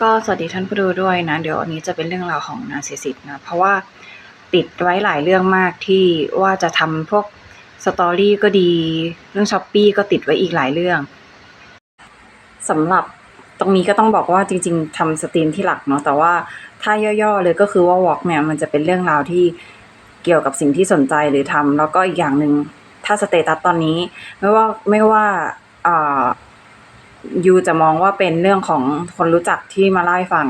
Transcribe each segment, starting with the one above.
ก็สวัสดีท่านผู้ดูด้วยนะ เดี๋ยวอันนี้จะเป็นเรื่องราวของนาร์ซิสซิสนะ เพราะว่าติดไว้หลายเรื่องมากที่ว่าจะทำพวกสตอรี่ก็ดี เรื่องช้อปปี้ก็ติดไว้อีกหลายเรื่องสำหรับตรงนี้ก็ต้องบอกว่าจริง ๆทำสตรีมที่หลักเนาะแต่ว่าถ้าย่อๆเลยก็คือว่าวอล์กเนี่ยมันจะเป็นเรื่องราวที่เกี่ยวกับสิ่งที่สนใจหรือทำแล้วก็อีกอย่างหนึ่งถ้าสเตตัสตอนนี้ ไม่ว่าไม่ว่าอ่า ยูจะมองว่าเป็นเรื่องของคนรู้จักที่มาเล่าให้ฟัง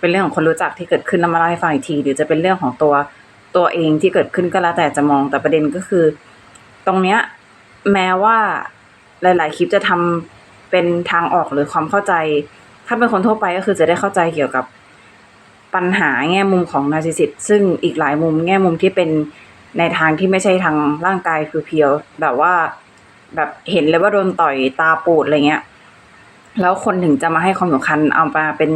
เป็นเรื่องของคนรู้จักที่เกิดขึ้นแล้วมาเล่าให้ฟังอีกทีหรือจะเป็นเรื่องของตัวตัวเองที่เกิดขึ้นก็แล้วแต่จะมองแต่ประเด็นก็คือ ตรงเนี้ยแม้ว่าหลาย ๆ คลิปจะทำเป็นทางออกหรือความเข้าใจ ถ้าเป็นคนทั่วไปก็คือจะได้เข้าใจเกี่ยวกับปัญหาแง่มุมของนาร์ซิสซิสซึ่งอีกหลายมุมแง่มุมที่เป็นในทางที่ไม่ใช่ทางร่างกายคือเพียวแบบว่า แบบเห็นเลยว่าโดนต่อยตาปูดอะไรเงี้ย แล้วคนถึงจะมาให้ความสำคัญเอามาเป็น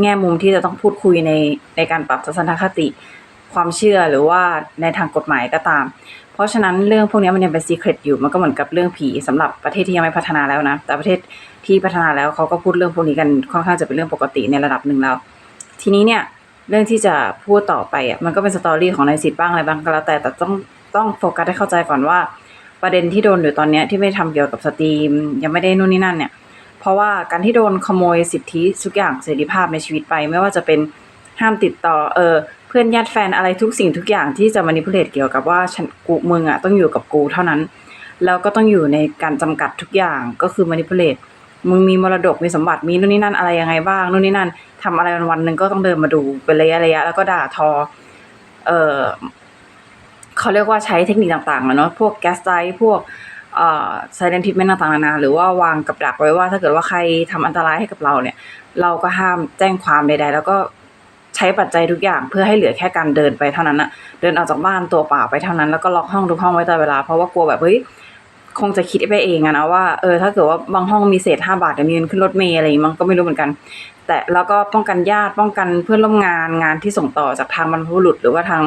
แง่มุมที่จะต้องพูดคุยในในการปรับทัศนคติความเชื่อหรือว่าในทางกฎหมายก็ตาม เพราะฉะนั้นเรื่องพวกนี้มันยังเป็นซีเครตอยู่มันก็เหมือนกับเรื่องผีสำหรับประเทศที่ยังไม่พัฒนาแล้วนะ แต่ประเทศที่พัฒนาแล้วเขาก็พูดเรื่องพวกนี้กันค่อนข้างจะเป็นเรื่องปกติในระดับหนึ่งแล้ว ทีนี้เนี่ยเรื่องที่จะพูดต่อไปอะมันก็เป็นสตอรี่ของนายสิทธิ์บ้างอะไรบ้างก็แล้วแต่แต่ต้องต้องโฟกัสให้เข้าใจก่อนว่า ประเด็นที่โดนอยู่ตอนนี้ที่ไม่ทำเกี่ยวกับสตรีม ยังไม่ได้นู่นนี่นั่นเนี่ย เพราะว่าการที่โดนขโมยสิทธิทุกอย่างเสรีภาพในชีวิตไป ไม่ว่าจะเป็นห้ามติดต่อเออเพื่อนญาติแฟนอะไรทุกสิ่งทุกอย่างที่จะมานิพุเลตเกี่ยวกับว่าฉันกูมึงอะต้องอยู่กับกูเท่านั้น แล้วก็ต้องอยู่ในการจำกัดทุกอย่างก็คือมานิพุเลตมึงมีมรดกมีสมบัติมีนู่นนี่นั่นอะไรยังไงบ้างนู่นนี่นั่นทำอะไรวันๆหนึ่งก็ต้องเดินมาดูเป็นระยะระยะแล้วก็ด่าทอ เออเขาเรียกว่าใช้เทคนิคต่างๆอะเนาะพวกแก๊สไ i พวก เอ่อ silent treatment ต่างๆนานาหรือว่าวางกับดักไว้ว่า ถ้าเกิดว่าใครทำอันตรายให้กับเราเนี่ย เราก็ห้ามแจ้งความใดๆ แล้วก็ใช้ปัจจัยทุกอย่างเพื่อให้เหลือแค่การเดินไปเท่านั้นอะเดินออกจากบ้านตัวเปล่าไปเท่านั้นแล้วก็ล็อกห้องทุกห้องไว้ตลอดเวลาเพราะว่ากลัวแบบเฮ้ยคงจะคิดไปเองอะนะว่าเออถ้าเกิดว่าบางห้องมีเศษห้าบาทเดี๋ยวมีเงินขึ้นรถเมล์อะไรอย่างงี้มันก็ไม่รู้เหมือนกัน แต่แล้วก็ป้องกันญาติป้องกันเพื่อนร่วมงานงานที่ส่งต่อจากทางบรรพบุรุษหรือว่าทาง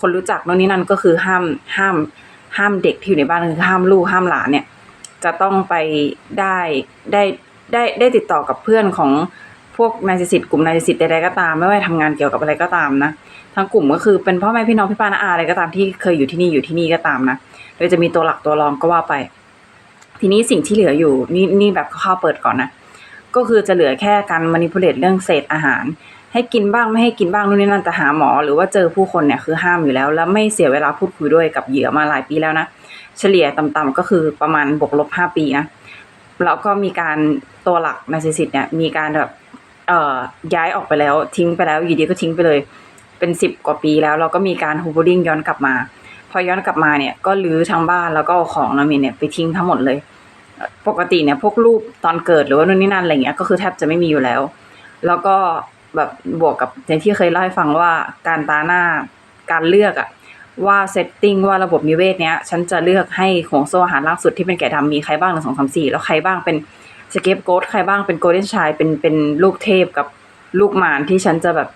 คนรู้จักโน่นนี่นั่นก็คือห้ามห้าม ห้ามเด็กที่อยู่ในบ้านคือห้ามลูกห้ามหลานเนี่ย จะต้องไปได้ได้ได้ได้ติดต่อกับเพื่อนของพวกนายสิทธิ์กลุ่มนายสิทธิ์ใดๆก็ตาม ไม่ว่าทำงานเกี่ยวกับอะไรก็ตามนะทั้งกลุ่มก็คือเป็นพ่อแม่พี่น้องพี่ป้าน้าอาอะไรก็ตามที่เคยอยู่ที่นี่อยู่ที่นี่ก็ตามนะโดยจะมีตัวหลักตัวรองก็ว่าไป ทีนี้สิ่งที่เหลืออยู่นี่นี่แบบข้าวเปิดก่อนนะก็คือจะเหลือแค่การมานิพุเลตเรื่องเศษอาหาร ให้กินบ้างไม่ให้กินบ้างนู่นนี่นั่นแต่หาหมอ หรือว่าเจอผู้คนเนี่ยคือห้ามอยู่แล้ว แล้วไม่เสียเวลาพูดคุยด้วยกับเหยื่อมาหลายปีแล้วนะเฉลี่ยต่ำๆก็คือประมาณบวกลบห้าปีนะแล้วก็มีการตัวหลักนาซิสิตเนี่ยมีการแบบเอ่อย้ายออกไปแล้วทิ้งไปแล้วอยู่ดีก็ทิ้งไปเลย เป็นสิบกว่าปีแล้วเราก็มีการฮูบอริงย้อนกลับมา พอย้อนกลับมาเนี่ยก็รื้อทั้งบ้านแล้วก็เอาของนามินเนี่ยไปทิ้งทั้งหมดเลย ปกติเนี่ยพวกรูปตอนเกิดหรือว่านู่นนี่นั่นอะไรเงี้ยก็คือแทบจะไม่มีอยู่แล้ว แล้วก็ แบบบวกกับอย่างที่เคยเล่าให้ฟังว่าการตาหน้าการเลือกอะว่าเซตติ้งว่าระบบนิเวศเนี้ย ฉันจะเลือกให้ของโซ่อาหารล่างสุดที่เป็นแกะดำมีใครบ้างหนึ่งสองสามสี่แล้วใครบ้างเป็นสเก็ปโกดใครบ้างเป็นโกลเด้นชายเป็นเป็นลูกเทพกับลูกมารที่ฉันจะแบบ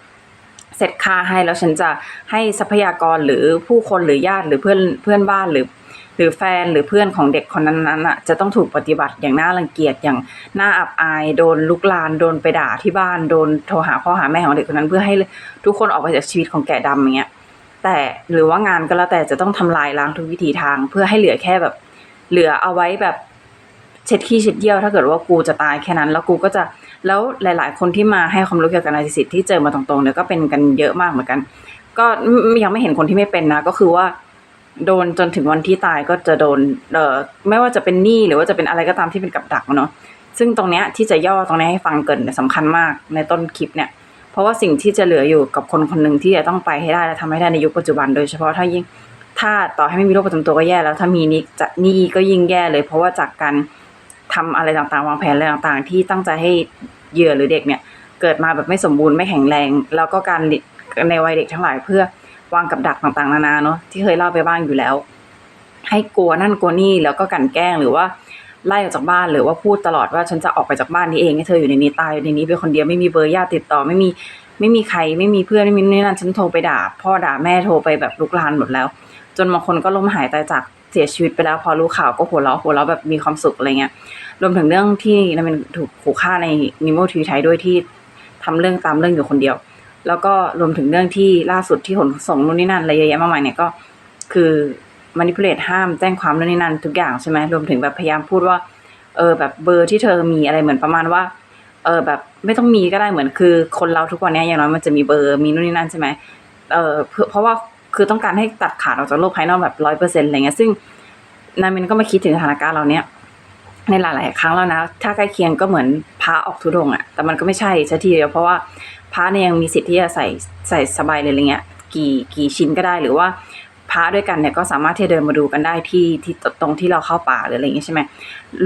เซตค่าให้แล้วฉันจะให้ทรัพยากรหรือผู้คนหรือญาติหรือเพื่อนเพื่อนบ้านหรือ หรือแฟนหรือเพื่อนของเด็กคนนั้นๆอะจะต้องถูกปฏิบัติอย่างน่ารังเกียจอย่างน่าอับอาย โดนลุกลาน โดนไปด่าที่บ้านโดนโทรหาพ่อหาแม่ของเด็กคนนั้นเพื่อให้ทุกคนออกไปจากชีวิตของแกะดำอย่างเงี้ยแต่หรือว่างานก็แล้วแต่จะต้องทำลายล้างทุกวิถีทาง เพื่อให้เหลือแค่แบบ เหลือเอาไว้แบบเช็ดขี้เช็ดเยี่ยวถ้าเกิดว่ากูจะตายแค่นั้น แล้วกูก็จะแล้วหลาย ๆ คนที่มาให้ความรู้เกี่ยวกับนาร์ซิสซิสที่เจอมาตรงๆเนี่ยก็เป็นกันเยอะมากเหมือนกัน ก็ยังไม่เห็นคนที่ไม่เป็นนะ ก็คือว่า โดนจนถึงวันที่ตายก็จะโดนเอ่อไม่ว่าจะเป็นหนี้หรือว่าจะเป็นอะไรก็ตามที่เป็นกับดักเนาะซึ่งตรงเนี้ยที่จะย่อตรงนี้ให้ฟังเกินเนี่ยสำคัญมากในต้นคลิปเนี่ย เพราะว่าสิ่งที่จะเหลืออยู่กับคนคนหนึ่งที่จะต้องไปให้ได้และทำให้ได้ในยุคปัจจุบัน โดยเฉพาะถ้ายิ่งถ้าต่อให้ไม่มีโรคประจำตัวก็แย่แล้ว ถ้ามีนี้จะหนี้ก็ยิ่งแย่เลย เพราะว่าจากการทำอะไรต่างๆ วางแผนอะไรต่างๆ ที่ตั้งใจให้เหยื่อหรือเด็กเนี่ย เกิดมาแบบไม่สมบูรณ์ไม่แข็งแรง แล้วก็การในวัยเด็กทั้งหลายเพื่อ วางกับดักต่างๆ นานาเนาะที่เคยเล่าไปบ้างอยู่แล้ว ให้กลัวนั่นกลัวนี่แล้วก็กันแกล้งหรือว่าไล่ออกจากบ้านหรือว่าพูดตลอดว่าฉันจะออกไปจากบ้านนี้เองให้เธออยู่ในนี้ตายอยู่ในนี้เป็นคนเดียวไม่มีเบอร์ญาติติดต่อไม่มีไม่มีใครไม่มีเพื่อนไม่มีนี่นั่นฉันโทรไปด่า พ่อด่าแม่โทรไปแบบลุกลานหมดแล้ว จนบางคนก็ล้มหายตายจากเสียชีวิตไปแล้ว พอรู้ข่าวก็หัวเราะหัวเราะแบบมีความสุขอะไรเงี้ยรวมถึงเรื่องที่นั่นเป็นถูกขู่ฆ่าในนิโมทีไทยด้วยที่ทำเรื่องตามเรื่องอยู่คนเดียว แล้วก็รวมถึงเรื่องที่ล่าสุดที่ขนส่งนู่นนี่นั่นอะไรเยอะแยะมากมายเนี่ยก็คือ manipulate ห้ามแจ้งความนู่นนี่นั่นทุกอย่างใช่ไหมรวมถึงแบบพยายามพูดว่า เออแบบเบอร์ที่เธอมีอะไรเหมือนประมาณว่า เออแบบไม่ต้องมีก็ได้เหมือนคือ คนเราทุกวันเนี้ยอย่างน้อยมันจะมีเบอร์มีนู่นนี่นั่นใช่ไหมเออเพื่อเพราะว่าคือต้องการให้ตัดขาดออกจากโลกภายนอกแบบร้อยเปอร์เซ็นต์อะไรเงี้ยซึ่งนามินก็มาคิดถึงสถานการณ์เราเนี้ยในหลาย ๆ ครั้งแล้วนะ ถ้าใกล้เคียงก็เหมือนพระออกทุดงอะแต่มันก็ไม่ใช่ซะทีเดียวเพราะว่า พระเนี่ยยังมีสิทธิ์ที่จะใส่ใส่สบายเลยอะไรเงี้ยกี่กี่ชิ้นก็ได้หรือว่าพระด้วยกันเนี่ยก็สามารถที่จะเดินมาดูกันได้ที่ที่ตรงที่เราเข้าป่าหรืออะไรอย่างงี้ใช่ไหม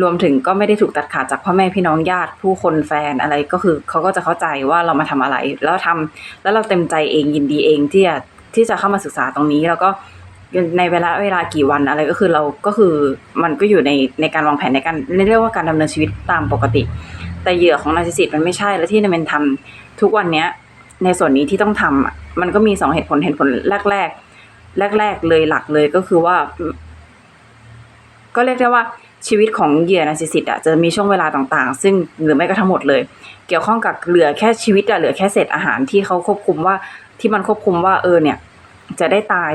รวมถึงก็ไม่ได้ถูกตัดขาดจากพ่อแม่พี่น้องญาติผู้คนแฟนอะไรก็คือเขาก็จะเข้าใจว่าเรามาทำอะไร แล้วทำแล้วเราเต็มใจเองยินดีเองที่จะที่จะเข้ามาศึกษาตรงนี้ แล้วก็ในเวลาเวลากี่วันอะไรก็คือเราก็คือมันก็อยู่ในในการวางแผนในการเรียกว่าการดำเนินชีวิตตามปกติ แต่เหยื่อของนาซิสซิสมันไม่ใช่แล้วที่นเมนทำ ทุกวันเนี้ย ในส่วนนี้ที่ต้องทำอะมันก็มีสองเหตุผลเหตุผลแรกแรกแรกแรกเลยหลักเลยก็คือว่า ก็เรียกได้ว่าชีวิตของเหยื่อนาซิสซิสอะจะมีช่วงเวลาต่างๆ ซึ่งหรือไม่ก็ทั้งหมดเลย เกี่ยวข้องกับเหลือแค่ชีวิตอะเหลือแค่เศษอาหารที่เขาควบคุมว่าที่มันควบคุมว่าเออเนี่ย จะได้ตาย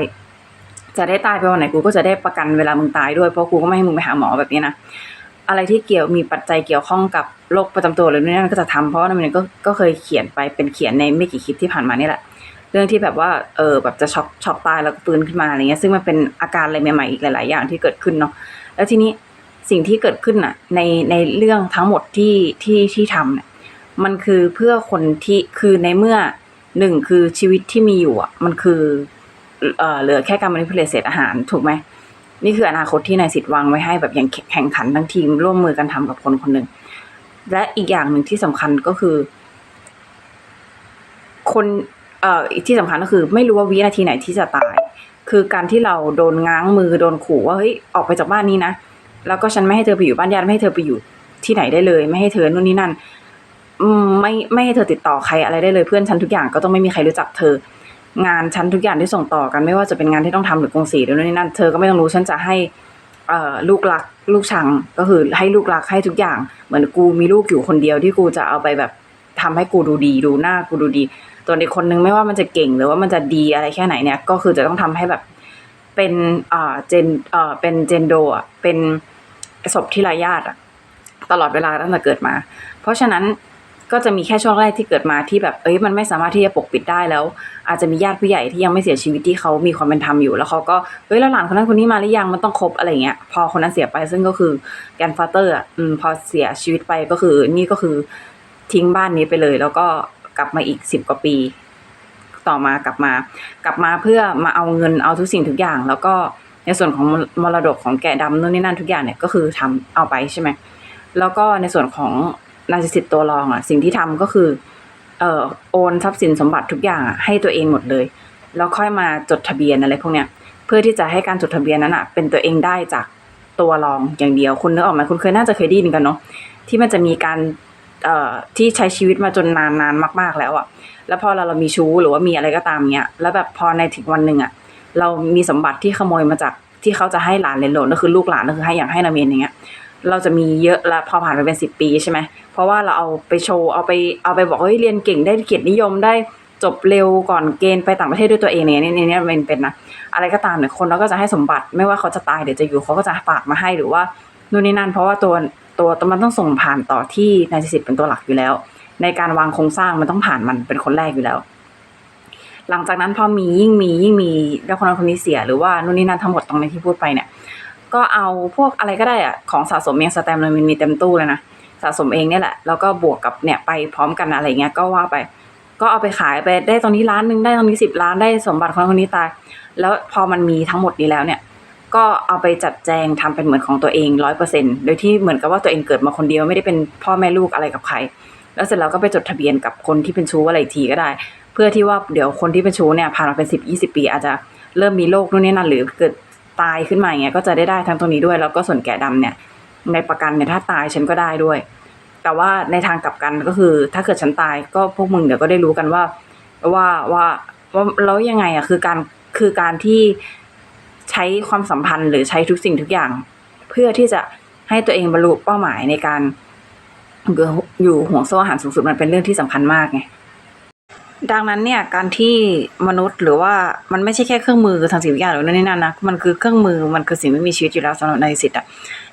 จะได้ตายไปวันไหนกูก็จะได้ประกันเวลามึงตายด้วยเพราะกูก็ไม่ให้มึงไปหาหมอแบบนี้นะ อะไรที่เกี่ยวมีปัจจัยเกี่ยวข้องกับโรคประจำตัวอะไรนู่นนั่นก็จะทำเพราะนั่นก็ก็เคยเขียนไปเป็นเขียนในไม่กี่คลิปที่ผ่านมานี่แหละ เรื่องที่แบบว่าเออแบบจะช็อกช็อกตายแล้วก็ฟื้นขึ้นมาอะไรเงี้ยซึ่งมันเป็นอาการอะไรใหม่ๆอีกหลาย ๆ อย่างที่เกิดขึ้นเนาะแล้วทีนี้สิ่งที่เกิดขึ้นน่ะในในเรื่องทั้งหมดที่ที่ที่ทำเนี่ยมันคือเพื่อคนที่คือในเมื่อหนึ่งคือชีวิตที่มีอยู่อะมันคือเออเหลือแค่การ manipulate เศษอาหารถูกไหม นี่คืออนาคตที่นายสิทธิ์วางไว้ให้แบบอย่างแข่งขันทั้งทีมร่วมมือกันทำกับคนคนหนึ่งและอีกอย่างหนึ่งที่สำคัญก็คือ คนเอ่อที่สำคัญก็คือ ไม่รู้ว่าวินาทีไหนที่จะตาย คือการที่เราโดนง้างมือโดนขู่ว่าเฮ้ยออกไปจากบ้านนี้นะแล้วก็ฉันไม่ให้เธอไปอยู่บ้านญาติไม่ให้เธอไปอยู่ที่ไหนได้เลย ไม่ให้เธอนู่นนี่นั่นอืมไม่ไม่ให้เธอติดต่อใครอะไรได้เลยเพื่อนฉันทุกอย่างก็ต้องไม่มีใครรู้จักเธอ งานฉันทุกอย่างที่ส่งต่อกันไม่ว่าจะเป็นงานที่ต้องทำหรือกงสีหรือนู่นนี่นั่นเธอก็ไม่ต้องรู้ฉันจะให้ลูกรักลูกชังก็คือให้ลูกรักให้ทุกอย่าง เหมือนกูมีลูกอยู่คนเดียวที่กูจะเอาไปแบบทำให้กูดูดีดูหน้ากูดูดีตัวอีกคนนึงไม่ว่ามันจะเก่งหรือว่ามันจะดีอะไรแค่ไหนเนี่ย ก็คือจะต้องทำให้แบบเป็นอ่าเจนเอ่อเป็นเจนโดอะเป็นศพที่รายญาติอะตลอดเวลาตั้งแต่เกิดมา เพราะฉะนั้น ก็จะมีแค่ช่วงแรกที่เกิดมาที่แบบเอ้ยมันไม่สามารถที่จะปกปิดได้แล้ว อาจจะมีญาติผู้ใหญ่ที่ยังไม่เสียชีวิตที่เขามีความเป็นธรรมอยู่แล้วเขาก็เฮ้ยแล้วหลานคนนั้นคนนี้มาหรือยังมันต้องครบอะไรเงี้ยพอคนนั้นเสียไปซึ่งก็คือแกนฟาเตอร์อะอืมพอเสียชีวิตไปก็คือ นี่ก็คือทิ้งบ้านนี้ไปเลย แล้วก็กลับมาอีกสิบกว่าปี ต่อมากลับมา กลับมาเพื่อมาเอาเงินเอาทุกสิ่งทุกอย่าง แล้วก็ในส่วนของมรดกของแกะดำนู่นนี่นั่นทุกอย่างเนี่ยก็คือทำเอาไปใช่ไหมแล้วก็ในส่วนของ นาจิสิตตัวรองอะ สิ่งที่ทำก็คือเอ่อโอนทรัพย์สินสมบัติทุกอย่างอะให้ตัวเองหมดเลย แล้วค่อยมาจดทะเบียนอะไรพวกเนี้ยเพื่อที่จะให้การจดทะเบียนนั้นอะ เป็นตัวเองได้จากตัวรองอย่างเดียวคุณนึกออกไหมคุณเคยน่าจะเคยได้ยินกันเนาะที่มันจะมีการเอ่อที่ใช้ชีวิตมาจนนานนานมาก ๆ แล้วอะ แล้วพอเราเรามีชู้หรือว่ามีอะไรก็ตามเนี้ยแล้วแบบพอในถึงวันหนึ่งอะ เรามีสมบัติที่ขโมยมาจากที่เขาจะให้หลานเลนโหลนก็คือลูกหลานก็คือให้อย่างให้นาเมนอย่างเงี้ย เราจะมีเยอะแล้วพอผ่านไปเป็นสิบปีใช่ไหมเพราะว่าเราเอาไปโชว์เอาไปเอาไปบอกเฮ้ยเรียนเก่งได้เกียรตินิยมได้จบเร็วก่อนเกณฑ์ไปต่างประเทศด้วยตัวเองเนี่ยนี่นี่นี่เป็นเป็นนะอะไรก็ตามเนี่ยคนเราก็จะให้สมบัติไม่ว่าเขาจะตายหรือจะอยู่เขาก็จะฝากมาให้หรือว่านู่นนี่นั่นเพราะว่าตัวตัวมันต้องส่งผ่านต่อที่นายสิทธิ์เป็นตัวหลักอยู่แล้ว ในการวางโครงสร้างมันต้องผ่านมันเป็นคนแรกอยู่แล้ว หลังจากนั้นพอมียิ่งมียิ่งมีแล้วคนนั้นคนนี้เสียหรือว่านู่นนี่นั่นทั้งหมดตรงในที่พูดไปเนี่ย ก็เอาพวกอะไรก็ได้อะของสะสมเองสแตมเลยมันมีเต็มตู้เลยนะสะสมเองเนี่ยแหละ แล้วก็บวกกับเนี่ยไปพร้อมกันอะไรเงี้ยก็ว่าไป ก็เอาไปขายไปได้ตรงนี้ล้านหนึ่งได้ตรงนี้สิบล้านได้สมบัติคนคนนี้ตาย แล้วพอมันมีทั้งหมดนี้แล้วเนี่ย ก็เอาไปจัดแจงทำเป็นเหมือนของตัวเองร้อยเปอร์เซ็นโดยที่เหมือนกับว่าตัวเองเกิดมาคนเดียวไม่ได้เป็นพ่อแม่ลูกอะไรกับใคร แล้วเสร็จแล้วก็ไปจดทะเบียนกับคนที่เป็นชู้อะไรทีก็ได้ เพื่อที่ว่าเดี๋ยวคนที่เป็นชู้เนี่ยผ่านมาเป็นสิบยี่สิบปีอาจจะเริ่มมีโรคนู่นนี่นั่นหรือเกิด ตายขึ้นมาอย่างเงี้ยก็จะได้ได้ทั้งตรงนี้ด้วย แล้วก็ส่วนแก่ดำเนี่ย ในประกันเนี่ยถ้าตายฉันก็ได้ด้วย แต่ว่าในทางกลับกันก็คือ ถ้าเกิดฉันตายก็พวกมึงเดี๋ยวก็ได้รู้กันว่า ว่าว่าว่าแล้วยังไงอะคือการคือการที่ใช้ความสัมพันธ์หรือใช้ทุกสิ่งทุกอย่าง เพื่อที่จะให้ตัวเองบรรลุเป้าหมายในการอยู่อยู่ห่วงโซ่อาหารสูงสุดมันเป็นเรื่องที่สำคัญมากไง ดังนั้นเนี่ยการที่มนุษย์หรือว่ามันไม่ใช่แค่เครื่องมือทางจิตวิทยาหรือนั่นนี่นั่นนะมันคือเครื่องมือมันคือสิ่งไม่มีชีวิตอยู่แล้วสำหรับในสิทธิ์อะ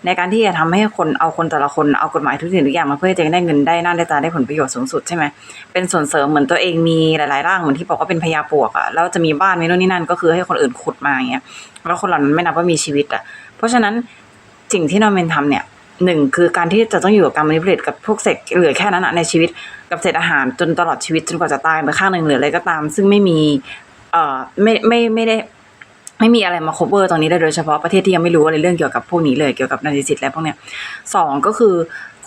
ในการที่จะทำให้คนเอาคนแต่ละคนเอากฎหมายทุกสิ่งทุกอย่างมาเพื่อให้ตัวเองได้เงินได้น้าได้ตาได้ผลประโยชน์สูงสุดใช่ไหมเป็นส่วนเสริมเหมือนตัวเองมีหลายๆร่างเหมือนที่บอกว่าเป็นพญาปวกอะแล้วจะมีบ้านมีนู่นนี่นั่นก็คือให้คนอื่นขุดมาอย่างเงี้ยแล้วคนเหล่านั้นไม่นับว่ามีชีวิตอะเพราะฉะนั้นสิ่งที่นอร์เมนทำเนี่ยหนึ่งคือการที่จะต้องอยู่กับการม a นิ p u l a t e กับพวกเศษเหลือแค่นั้นอะในชีวิต กับเศษอาหารจนตลอดชีวิตจนกว่าจะตายไปข้างหนึ่งหรืออะไรก็ตาม ซึ่งไม่มีเอ่อไม่ไม่ไม่ได้ไม่มีอะไรมา cover ตรงนี้ได้โดยเฉพาะประเทศที่ยังไม่รู้อะไรเรื่องเกี่ยวกับพวกนี้เลยเกี่ยวกับนาฬิสิทธิ์และพวกเนี้ยสองก็คือ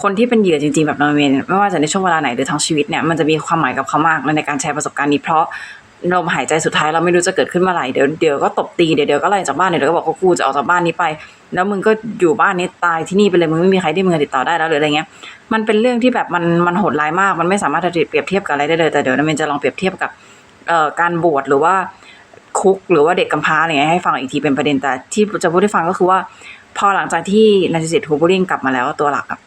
คนที่เป็นเหยื่อจริงๆแบบนอร์เมนไม่ว่าจะในช่วงเวลาไหนหรือทั้งชีวิตเนี่ยมันจะมีความหมายกับเขามากในการแชร์ประสบการณ์นี้เพราะลมหายใจสุดท้ายเราไม่รู้จะเกิดขึ้นเมื่อไหร่เดี๋ยวเดี๋ยวก็ตบตีเดี๋ยวเดี๋ยวก็ไล่จากบ้านเดี๋ยวก็บอกว่ากูจะออกจากบ้านนี้ไป แล้วมึงก็อยู่บ้านนี้ตายที่นี่ไปเลยมึงไม่มีใครที่มึงจะติดต่อได้แล้วหรืออะไรเงี้ย มันเป็นเรื่องที่แบบมันมันโหดร้ายมาก มันไม่สามารถจะเปรียบเทียบกับอะไรได้เลยแต่เดี๋ยวเราจะลองเปรียบเทียบกับเอ่อการบวชหรือว่าคุกหรือว่าเด็กกำพร้าอะไรเงี้ยให้ฟังอีกทีเป็นประเด็นแต่ที่จะพูดให้ฟังก็คือว่า พอหลังจากที่นาซิสิตฮูบูริงกลับมาแล้วตัวหลักอะ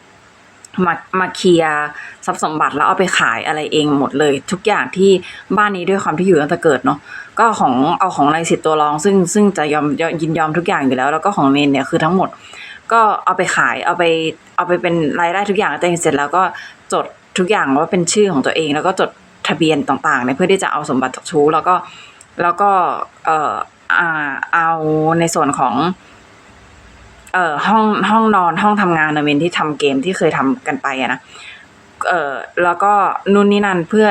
มามาเคลียร์ทรัพย์สมบัติแล้วเอาไปขายอะไรเองหมดเลย ทุกอย่างที่บ้านนี้ด้วยความที่อยู่ตั้งแต่เกิดเนาะก็ของเอาของนายสิทธิ์ตัวรอง ซึ่งซึ่งจะยอมยินยอมทุกอย่างอยู่แล้ว แล้วก็ของเมนเนี่ยคือทั้งหมด ก็เอาไปขายเอาไปเอาไปเป็นรายได้ทุกอย่างตัวเองเสร็จแล้วก็จดทุกอย่างว่าเป็นชื่อของตัวเอง แล้วก็จดทะเบียนต่างๆเนี่ยเพื่อที่จะเอาสมบัติจากชู้แล้วก็แล้วก็เอ่ออ่าเอาในส่วนของ เอ่อห้องห้องนอนห้องทำงานนะเมนที่ทำเกมที่เคยทำกันไปอะนะเอ่อแล้วก็นู่นนี่นั่นเพื่อ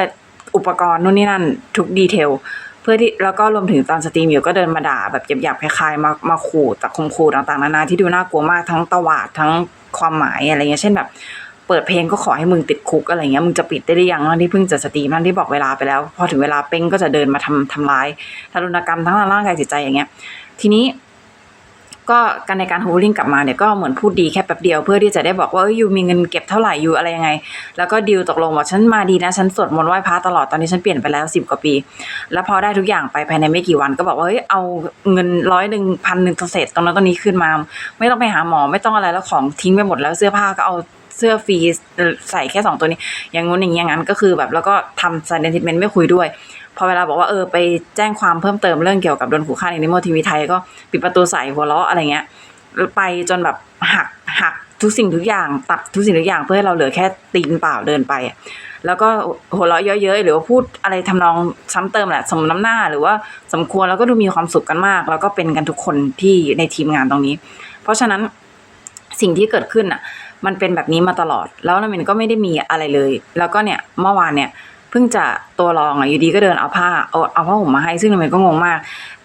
อุปกรณ์นู่นนี่นั่นทุกดีเทลเพื่อที่แล้วก็รวมถึงตอนสตรีมอยู่ก็เดินมาด่าแบบหยาบๆคล้ายๆมามาขู่ตะคมขู่ต่างๆนานาที่ดูน่ากลัวมากทั้งตวาดทั้งความหมายอะไรเงี้ยเช่นแบบเปิดเพลงก็ขอให้มึงติดคุกอะไรเงี้ยมึงจะปิดได้หรือยังนั่นที่เพิ่งจะสตรีมนั่นที่บอกเวลาไปแล้ว พอถึงเวลาเป้งก็จะเดินมาทำทำร้ายทารุณกรรมทั้งทางร่างกายจิตใจอย่างเงี้ย ทีนี้ ก็การในการฮูลิ่งกลับมาเนี่ยก็เหมือนพูดดีแค่แป๊บเดียวเพื่อที่จะได้บอกว่าเออยยูมีเงินเก็บเท่าไหร่ยูอะไรยังไง แล้วก็ดีลตกลงว่าฉันมาดีนะฉันสวดมนต์ไหว้พระตลอดตอนนี้ฉันเปลี่ยนไปแล้วสิบกว่าปี แล้วพอได้ทุกอย่างไปภายในไม่กี่วันก็บอกว่าเฮ้ยเอาเงินร้อยหนึ่งพันหนึ่งเศษตรงนั้นตรงนี้ขึ้นมา ไม่ต้องไปหาหมอไม่ต้องอะไรแล้วของทิ้งไปหมดแล้วเสื้อผ้าก็เอา เสื้อฟรีใส่แค่สองตัวนี้ อย่างงู้นอย่างนี้อย่างนั้นก็คือแบบแล้วก็ทำ silent treatment ไม่คุยด้วย พอเวลาบอกว่าเออไปแจ้งความเพิ่มเติมเรื่องเกี่ยวกับโดนขู่ฆ่าในนิโมทีวีไทยก็ปิดประตูใส่หัวเราะอะไรเงี้ยไปจนแบบหักหักทุกสิ่งทุกอย่างตัดทุกสิ่งทุกอย่างเพื่อให้เราเหลือแค่ตีนเปล่าเดินไป แล้วก็หัวเราะเยอะๆหรือว่าพูดอะไรทำนองซ้ำเติมแหละสมน้ำหน้าหรือว่าสมควรแล้วก็ดูมีความสุขกันมาก แล้วก็เป็นกันทุกคนที่ในทีมงานตรงนี้ เพราะฉะนั้นสิ่งที่เกิดขึ้นอะ มันเป็นแบบนี้มาตลอด แล้วนามินก็ไม่ได้มีอะไรเลย แล้วก็เนี่ยเมื่อวานเนี่ยเพิ่งจะตัวรองอะอยู่ดีก็เดินเอาผ้าเอาเอาผ้าห่มมาให้ซึ่งนามินก็งงมาก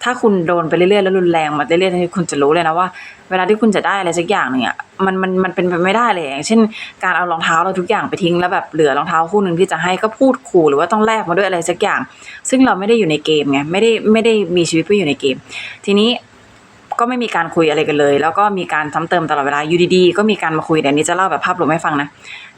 ถ้าคุณโดนไปเรื่อยๆแล้วรุนแรงมาเรื่อยๆคุณจะรู้เลยนะว่า เวลาที่คุณจะได้อะไรสักอย่างหนึ่งอะมันมันมันเป็นไปไม่ได้เลยอย่างเช่น การเอารองเท้าเราทุกอย่างไปทิ้งแล้วแบบเหลือรองเท้าคู่หนึ่งที่จะให้ก็พูดขู่หรือว่าต้องแลกมาด้วยอะไรสักอย่าง ซึ่งเราไม่ได้อยู่ในเกมไงไม่ได้ไม่ได้มีชีวิตเพื่ออยู่ในเกม ทีนี้ ก็ไม่มีการคุยอะไรกันเลย แล้วก็มีการซ้ำเติมตลอดเวลาอยู่ดีๆก็มีการมาคุยเดี๋ยวนี้จะเล่าแบบภาพรวมให้ฟังนะ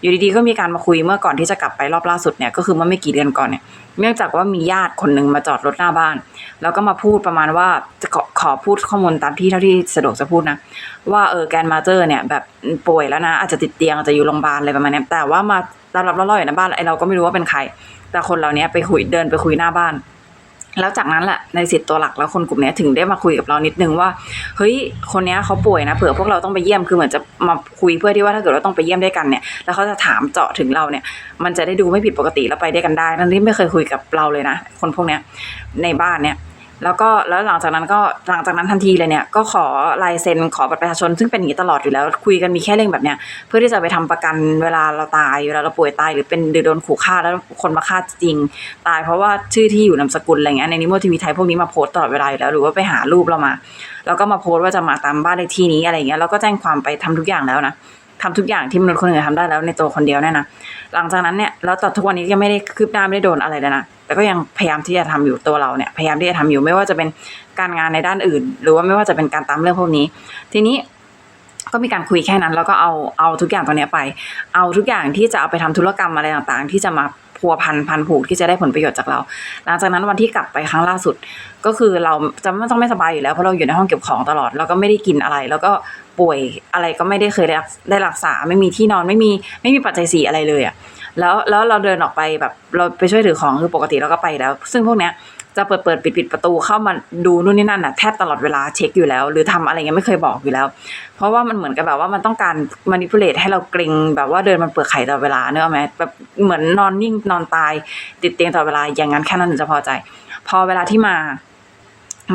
อยู่ดีๆก็มีการมาคุยเมื่อก่อนที่จะกลับไปรอบล่าสุดเนี่ยก็คือเมื่อไม่กี่เดือนก่อนเนี่ยเนื่องจากว่ามีญาติคนหนึ่งมาจอดรถหน้าบ้าน แล้วก็มาพูดประมาณว่าจะขอขอพูดข้อมูลตามที่เท่าที่สะดวกจะพูดนะว่าเออแกนมาเจอร์เนี่ยแบบป่วยแล้วนะอาจจะติดเตียงอาจจะอยู่โรงพยาบาลอะไรประมาณนี้แต่ว่ามารับรับล่อๆอยู่ในบ้านไอเราก็ไม่รู้ว่าเป็นใคร แต่คนเหล่านี้ไปคุยเดินไปคุยหน้าบ้าน แล้วจากนั้นแหละในสิทธิ์ตัวหลักแล้วคนกลุ่มนี้ถึงได้มาคุยกับเรานิดนึงว่าเฮ้ยคนนี้เขาป่วยนะเผื่อพวกเราต้องไปเยี่ยมคือเหมือนจะมาคุยเพื่อที่ว่าถ้าเกิดเราต้องไปเยี่ยมด้วยกันเนี่ยแล้วเขาจะถามเจาะถึงเราเนี่ย มันจะได้ดูไม่ผิดปกติแล้วไปได้กันได้นั่นที่ไม่เคยคุยกับเราเลยนะ คนพวกเนี้ยในบ้านเนี่ย แล้วก็แล้วหลังจากนั้นก็หลังจากนั้นทันทีเลยเนี่ยก็ขอลายเซ็นขอบัตรประชาชนซึ่งเป็นอย่างนี้ตลอดอยู่แล้ว คุยกันมีแค่เรื่องแบบเนี้ยเพื่อที่จะไปทำประกันเวลาเราตายเวลาเราป่วยตายหรือเป็นหรือโดนขู่ฆ่าแล้วคนมาฆ่าจริง ตายเพราะว่าชื่อที่อยู่นามสกุลอะไรเงี้ยในนิโมทีวีไทยพวกนี้มาโพสต์ตลอดเวลาอยู่แล้วหรือว่าไปหารูปเรามา แล้วก็มาโพสต์ว่าจะมาตามบ้านเลขที่นี้อะไรเงี้ยแล้วก็แจ้งความไปทำทุกอย่างแล้วนะ ทำทุกอย่างที่มนุษย์คนอื่นทำได้แล้วในตัวคนเดียวเนี่ยนะหลังจากนั้นเนี่ยแล้วต่อทุกวันนี้ก็ไม่ได้คืบหน้าไม่ได้โดนอะไรเลยนะแต่ก็ยังพยายามที่จะทำอยู่ตัวเราเนี่ยพยายามที่จะทำอยู่ไม่ว่าจะเป็นการงานในด้านอื่น หรือว่าไม่ว่าจะเป็นการตามเรื่องพวกนี้ ทีนี้ก็มีการคุยแค่นั้นแล้วก็เอาเอาทุกอย่างตรงเนี้ยไป เอาทุกอย่างที่จะเอาไปทำธุรกรรมอะไรต่างๆ ที่จะมา พัวพันพันผูกที่จะได้ผลประโยชน์จากเรา หลังจากนั้นวันที่กลับไปครั้งล่าสุด ก็คือเราจะไม่ต้องไม่สบายอยู่แล้วเพราะเราอยู่ในห้องเก็บของตลอด แล้วก็ไม่ได้กินอะไร แล้วก็ป่วยอะไรก็ไม่ได้เคยได้รักได้รักษาไม่มีที่นอนไม่มีไม่มีปัจจัยสี่อะไรเลยอะแล้วแล้วเราเดินออกไปแบบเราไปช่วยถือของคือปกติเราก็ไปแล้ว ซึ่งพวกเนี้ย จะเปิดเปิดปิดปิดประตูเข้ามาดูนู่นนี่นั่นน่ะแทบตลอดเวลาเช็คอยู่แล้ว หรือทำอะไรเงี้ยไม่เคยบอกอยู่แล้ว เพราะว่ามันเหมือนกับแบบว่ามันต้องการมานิพุเลตให้เราเกรงแบบว่าเดินมันเปลือกไข่ตลอดเวลาเนอะไหมแบบเหมือนนอนนิ่งนอนตาย ติดเตียงตลอดเวลาอย่างนั้นแค่นั้นถึงจะพอใจ พอเวลาที่มา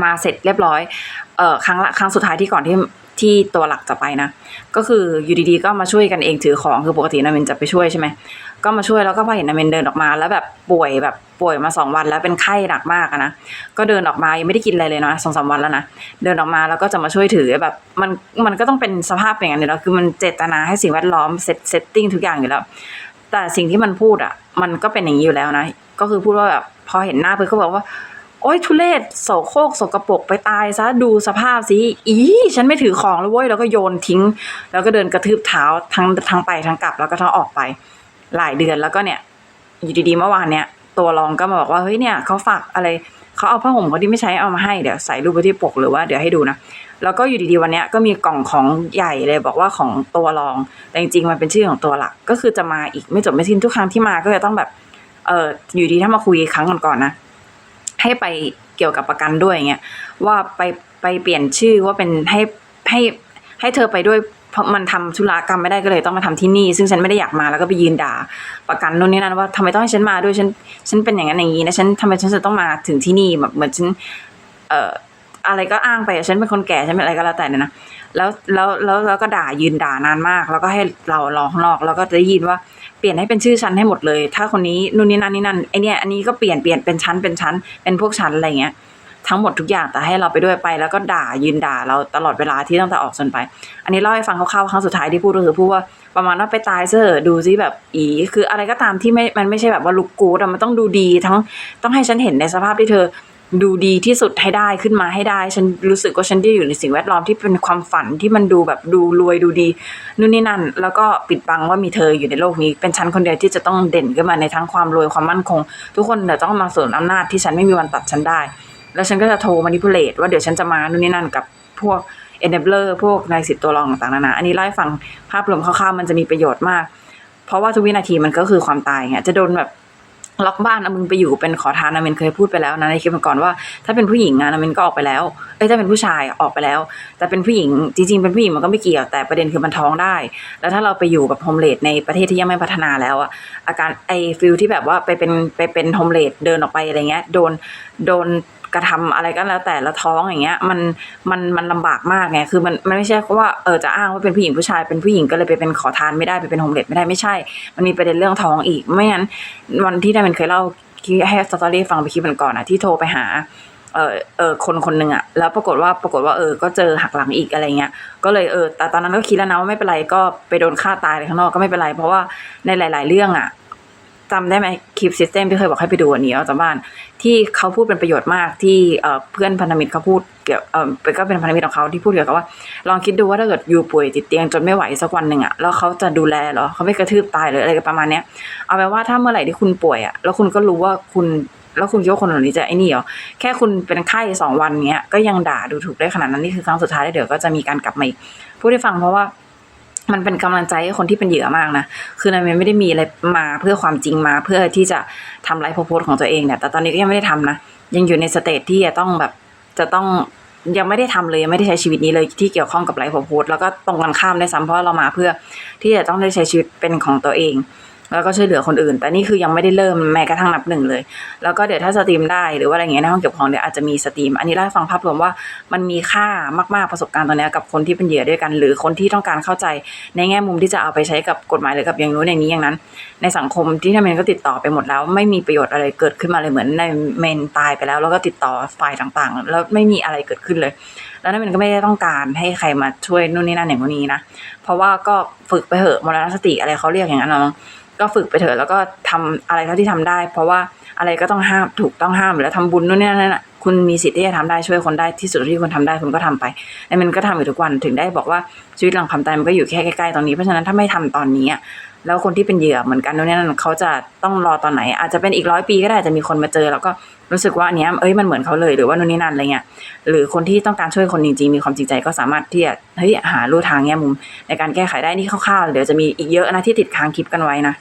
มาเสร็จเรียบร้อยเอ่อครั้งละครั้งสุดท้ายที่ก่อนที่ที่ตัวหลักจะไปนะ ก็คืออยู่ดีๆก็มาช่วยกันเองถือของคือปกตินาเมนจะไปช่วยใช่ไหม ก็มาช่วยแล้วก็พอเห็นนาเมนเดินออกมา แล้วแบบป่วยแบบป่วยมาสองวันแล้วเป็นไข้หนักมากนะก็เดินออกมายังไม่ได้กินอะไรเลยนะสองสามวันแล้วนะเดินออกมาแล้วก็จะมาช่วยถือแบบมันมันก็ต้องเป็นสภาพอย่างนั้นอยู่แล้วคือมันเจตนาให้สิ่งแวดล้อมเซตเซตติ้งทุกอย่างอยู่แล้วแต่สิ่งที่มันพูดอะ มันก็เป็นอย่างนี้อยู่แล้วนะ ก็คือพูดว่าแบบพอเห็นหน้าเพื่อนก็บอกว่า โอ๊ยทุเรศโสโครกสกปรกไปตายซะดูสภาพสิอีฉันไม่ถือของแล้วเว้ยแล้วก็โยนทิ้ง แล้วก็เดินกระทืบเท้าทั้งทั้งไปทั้งกลับแล้วก็ทั้งออกไป หลายเดือนแล้วก็เนี่ย อยู่ดีๆเมื่อวานเนี่ย ตัวรองก็มาบอกว่าเฮ้ยเนี่ยเขาฝากอะไรเขาเอาผ้าห่มเขาที่ไม่ใช้เอามาให้เดี๋ยวใส่รูปไว้ที่ปกหรือว่าเดี๋ยวให้ดูนะแล้วก็อยู่ดีๆวันเนี้ยก็มีกล่องของใหญ่เลยบอกว่าของตัวรอง แต่จริงๆมันเป็นชื่อของตัวหลัก ก็คือจะมาอีกไม่จบไม่สิ้นทุกครั้งที่มาก็จะต้องแบบเอออยู่ดีถ้ามาคุยครั้งก่อนๆนะ ให้ไปเกี่ยวกับประกันด้วยอย่างเงี้ยว่าไปไปเปลี่ยนชื่อว่าเป็นให้ให้ให้เธอไปด้วย เพราะมันทำธุรกรรมไม่ได้ก็เลยต้องมาทำที่นี่ ซึ่งฉันไม่ได้อยากมาแล้วก็ไปยืนด่า ประกันนู่นนี่นั่นว่าทำไมต้องให้ฉันมาด้วยฉันฉันเป็นอย่างนั้นอย่างนี้นะฉันทำไมฉันจะต้องมาถึงที่นี่แบบเหมือนฉันเอ่ออะไรก็อ้างไปฉันเป็นคนแก่ฉันเป็นอะไรก็แล้วแต่เนี่ยนะแล้วแล้วแล้วแล้วก็ด่ายืนด่านานมาก แล้วก็ให้เรารอข้างนอกแล้วก็จะได้ยินว่าเปลี่ยนให้เป็นชื่อชั้นให้หมดเลย ถ้าคนนี้นู่นนี่นั่นนี่นั่นไอเนี้ยอันนี้ก็เปลี่ยนเปลี่ยนเป็นชั้นเป็นชั้นเป็นพวกชั้นอะไรเงี้ย ทั้งหมดทุกอย่างแต่ให้เราไปด้วยไป แล้วก็ด่ายืนด่าเราตลอดเวลาที่ตั้งแต่ออกจนไป อันนี้เล่าให้ฟังคร่าวๆครั้งสุดท้ายที่พูดก็คือพูดว่าประมาณว่าไปตายเสอะดูซิแบบอีคืออะไรก็ตามที่ไม่มันไม่ใช่แบบว่าลุกกูดอะมันต้องดูดีทั้งต้องให้ฉันเห็นในสภาพที่เธอดูดีที่สุดให้ได้ขึ้นมาให้ได้ ฉันรู้สึกว่าฉันได้อยู่ในสิ่งแวดล้อมที่เป็นความฝันที่มันดูแบบดูรวยดูดีนู่นนี่นั่น แล้วก็ปิดบังว่ามีเธออยู่ในโลกนี้ เป็นฉันคนเดียวที่จะต้องเด่นขึ้นมาในทั้งความรวยความมั่นคง ทุกคนเดี๋ยวต้องมาสวนอำนาจที่ฉันไม่มีวันตัดฉันได้ แล้วฉันก็จะโทรมานิพุเลตว่าเดี๋ยวฉันจะมานู่นนี่นั่นกับพวก enabler พวกนายสิทธิ์ตัวรองต่างๆนานาอันนี้ไล่ฟังภาพรวมคร่าวๆมันจะมีประโยชน์มาก เพราะว่าทุกวินาทีมันก็คือความตายไงจะโดนแบบล็อกบ้านอามึงไปอยู่เป็นขอทานนาเมนเคยพูดไปแล้วนะในคลิปก่อนว่า ถ้าเป็นผู้หญิงอะนาเมนก็ออกไปแล้วเอ้ยถ้าเป็นผู้ชายอออกไปแล้ว แต่เป็นผู้หญิงจริงๆเป็นผู้หญิงมันก็ไม่เกี่ยวแต่ประเด็นคือมันท้องได้ แล้วถ้าเราไปอยู่แบบโฮมเลดในประเทศที่ยังไม่พัฒนาแล้วอะอาการไอฟิลที่แบบว่าไปเป็นไปเป็นโฮมเลดเดินออกไปอะไรเงี้ยโดนโดน กระทำอะไรก็แล้วแต่ละท้องอย่างเงี้ย มันมันมันลำบากมากไงคือมันมันไม่ใช่ว่าเออจะอ้างว่าเป็นผู้หญิงผู้ชายเป็นผู้หญิงก็เลยไปเป็นขอทานไม่ได้ไปเป็นโฮมเลดไม่ได้ไม่ใช่ มันมีประเด็นเรื่องท้องอีกไม่งั้นวันที่ได้มันเคยเล่าให้สตอรี่ฟังไปคลิปมันก่อนอะที่โทรไปหาเออเออคนคนหนึ่งอะแล้วปรากฏว่าปรากฏว่าเออก็เจอหักหลังอีกอะไรเงี้ยก็เลยเออแต่ตอนนั้นก็คิดแล้วนะว่าไม่เป็นไรก็ไปโดนฆ่าตายเลยข้างนอกก็ไม่เป็นไร เพราะว่าในหลาย ๆ เรื่องอะ จำได้ไหมคลิปซิสเต็มที่เคยบอกให้ไปดูอันนี้เอาจากบ้าน ที่เขาพูดเป็นประโยชน์มากที่เพื่อนพันธมิตรเขาพูดเกี่ยวเป็นก็เป็นพันธมิตรของเขาที่พูดเกี่ยวกับว่า ลองคิดดูว่าถ้าเกิดอยู่ป่วยติดเตียงจนไม่ไหวสักวันหนึ่งอะแล้วเขาจะดูแลหรอเขาไม่กระทืบตายหรืออะไรประมาณเนี้ยเอาไปนว่าถ้าเมื่อไหร่ที่คุณป่วยอะแล้วคุณก็รู้ว่าคุณแล้วคุณคิดว่าคนเหล่านี้จะไอ้นี่เหรอ แค่คุณเป็นไข้สองวันเงี้ย ก็ยังด่าดูถูกได้ขนาดนั้น นี่คือครั้งสุดท้ายแล้วเดี๋ยวก็จะมีการกลับมาอีกพูดให้ฟังเพราะว่า มันเป็นกำลังใจให้คนที่เป็นเหยื่อมากนะ คือนายเมย์ไม่ได้มีอะไรมาเพื่อความจริงมาเพื่อที่จะทำไลฟ์โพสของตัวเองเนี่ย แต่ตอนนี้ก็ยังไม่ได้ทำนะ ยังอยู่ในสเตจที่จะต้องแบบจะต้องยังไม่ได้ทำเลยยังไม่ได้ใช้ชีวิตนี้เลยที่เกี่ยวข้องกับไลฟ์โพสแล้วก็ตรงกันข้ามได้ซ้ำเพราะเรามาเพื่อที่จะต้องได้ใช้ชีวิตเป็นของตัวเอง แล้วก็ช่วยเหลือคนอื่น แต่นี่คือยังไม่ได้เริ่มแม้กระทั่งนับหนึ่งเลย แล้วก็เดี๋ยวถ้าสตรีมได้หรือว่าอะไรเงี้ยในห้องเก็บของเดี๋ยวอาจจะมีสตรีม อันนี้เล่าฟังภาพรวมว่ามันมีค่ามากๆประสบการณ์ตรงเนี้ยกับคนที่เป็นเหยื่อด้วยกัน หรือคนที่ต้องการเข้าใจในแง่มุมที่จะเอาไปใช้กับกฎหมายหรือกับอย่างนู้นอย่างนี้อย่างนั้น ในสังคมที่ทำเมนก็ติดต่อไปหมดแล้ว ไม่มีประโยชน์อะไรเกิดขึ้นมาเลยเหมือนในเมนตายไปแล้ว แล้วก็ติดต่อฝ่ายต่างๆ แล้วไม่มีอะไรเกิดขึ้นเลย แล้วนั่นมันก็ไม่ได้ต้องการให้ใครมาช่วยนู่นนี่นั่นอย่างนี้นะ เพราะว่าก็ฝึกไปเหอะมรณสติอะไรเขาเรียกอย่างนั้นเนาะ ก็ฝึกไปเถอะแล้วก็ทำอะไรเท่าที่ทำได้ เพราะว่าอะไรก็ต้องห้ามถูกต้องห้ามแล้วทำบุญนู่นนี่นั่นน่ะคุณมีสิทธิ์ที่จะทำได้ช่วยคนได้ที่สุดที่คุณทำได้คุณก็ทำไปแล้มันก็ทำอยู่ทุกวันถึงได้บอกว่าชีวิตหลังความตายมันก็อยู่แค่ใกล้ๆตอนนี้เพราะฉะนั้นถ้าไม่ทำตอนนี้แล้วคนที่เป็นเหยื่อเหมือนกันนู่นนี่นั่นเขาจะต้องรอตอนไหน อาจจะเป็นอีกร้อยปีก็ได้จจะมีคนมาเจอ แล้วก็รู้สึกว่าอันเนี้ยเอ้ยมันเหมือนเขาเลยหรือว่านู่นนี่นั่นอะไรเงี้ยหรือคนที่ต้องการช่วยคนจริงๆมีความจริงใจก็สามารถที่จะเฮ้ยหาลู่ทางแง่มุมในการแก้ไขได้นี่คร่าวๆเดี๋ยวจะมีอีกเยอะนะที่ติดค้างคลิปกันไว้นะ